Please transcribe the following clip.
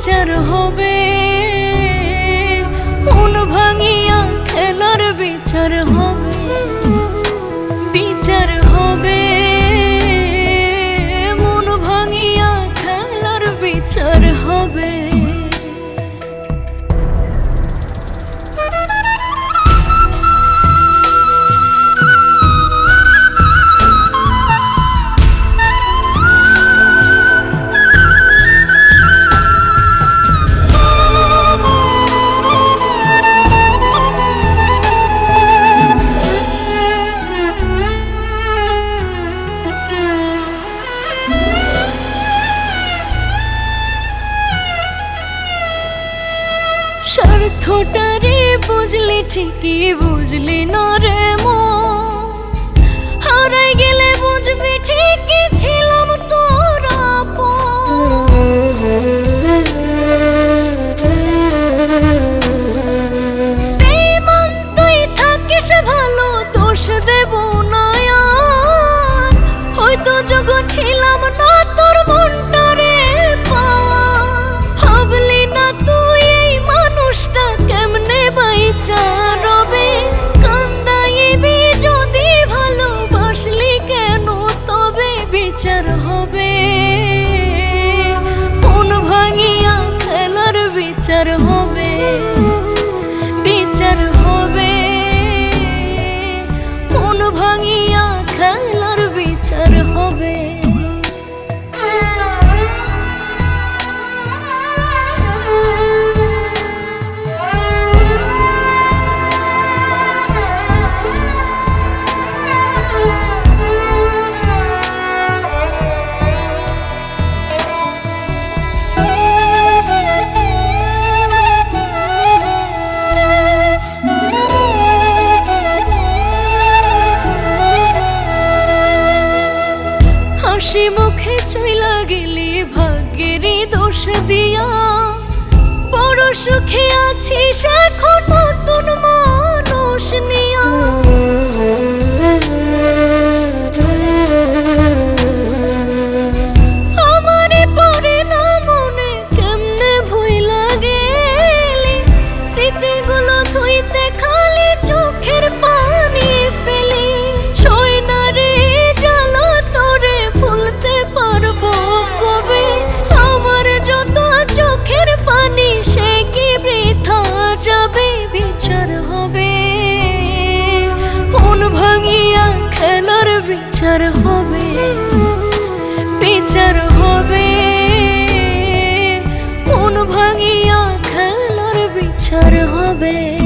বিচার হবে। মন ভাঙিয়া খেলার বিচার হবে। বিচার স্বার্থটারে বুঝলি ঠিকই বুঝলি না রে মন। হারাই গেলে বুঝবি ঠিকই ছিলাম তোর বেমান তুই থাকিস ভালো, দোষ দেব না। হয়তো যোগ ছিলাম বাইচা রবে কান্দাইবি যদি ভালোবাসলি কেন তবে বিচার হবে। খেলার বিচার হবে হাসি মুখে চইলা গেলি ভাগ্যেরই দোষ দিয়া। বড় সুখে আছিস এখন নতুন বিচার হবে বিচার হবে। কোন ভাঙিয়া খেলার বিচার হবে।